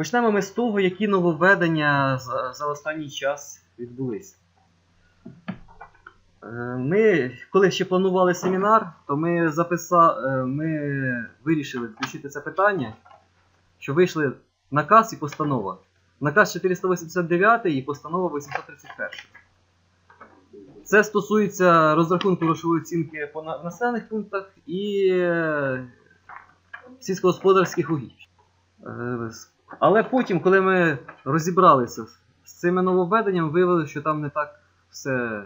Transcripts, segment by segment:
Почнемо ми з того, які нововведення за, за останній час відбулись. Е, Ми, коли ще планували семінар, то ми, записа... е, ми вирішили включити це питання, що вийшли наказ і постанова. Наказ 489 і постанова 831. Це стосується розрахунку грошової оцінки по населених пунктах і е, сільськогосподарських угідь. Але потім, коли ми розібралися з- цими нововведеннями, виявили, що там не так все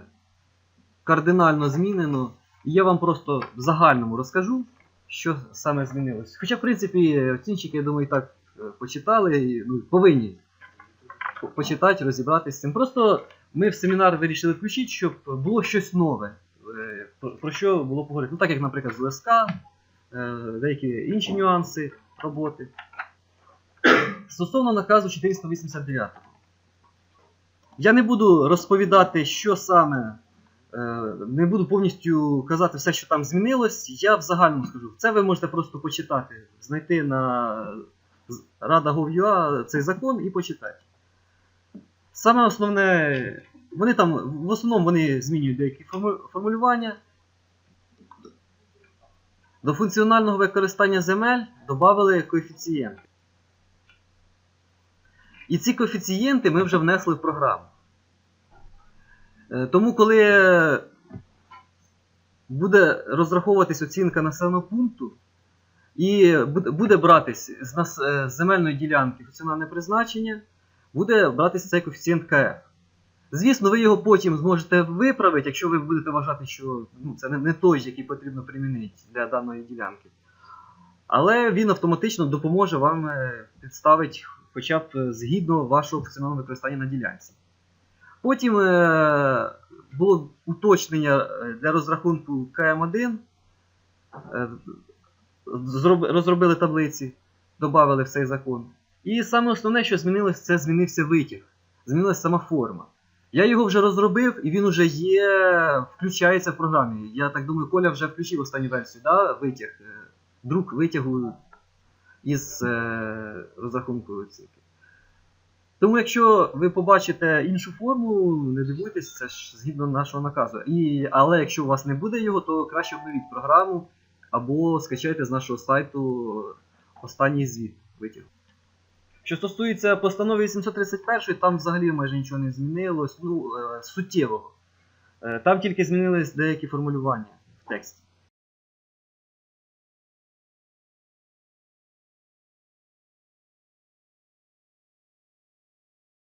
кардинально змінено. І я вам просто в загальному розкажу, що саме змінилось. Хоча, в принципі, оцінщики, я думаю, і так е, почитали, і, ну, повинні почитати, розібратися з цим. Просто ми в семінар вирішили включити, щоб було щось нове, е, про, про що було поговорити. Ну, так як, наприклад, з ЛСК, е, деякі інші нюанси роботи. Стосовно наказу 489. Я не буду розповідати, що саме. е, Не буду повністю казати все, що там змінилось. Я в загальному скажу. Це ви можете просто почитати, знайти на Rada.gov.ua цей закон і почитати. Саме основне, вони там, в основному вони змінюють деякі формулювання. До функціонального використання земель додали коефіцієнти. І ці коефіцієнти ми вже внесли в програму. Е, Тому, коли буде розраховуватись оцінка населеного пункту, і буде- братись е, з земельної ділянки функціональне призначення, буде братись цей коефіцієнт КФ. Звісно, ви його потім зможете виправити, якщо ви будете вважати, що ну, це не, той, який потрібно примінити для даної ділянки. Але він автоматично допоможе вам е, підставити хоча б е, згідно вашого функціонального використання на ділянці. Потім е, було уточнення е, для розрахунку КМ1. Е, розробили таблиці, додали в цей закон. І саме основне, що змінилось, це змінився витяг. Змінилася сама форма. Я його вже розробив і він вже є, включається в програмі. Я так думаю, Коля вже включив останню версію, да? витяг, друк витягу із е, розрахунку оцінки. Тому, якщо ви побачите іншу форму, не дивуйтесь, це ж згідно нашого наказу. І, але якщо у вас не буде його, то краще обновіть програму або скачайте з нашого сайту останній звіт витяг. Що стосується постанови 831, там взагалі майже нічого не змінилось, ну, е, суттєвого. Е, Там тільки змінились деякі формулювання в тексті.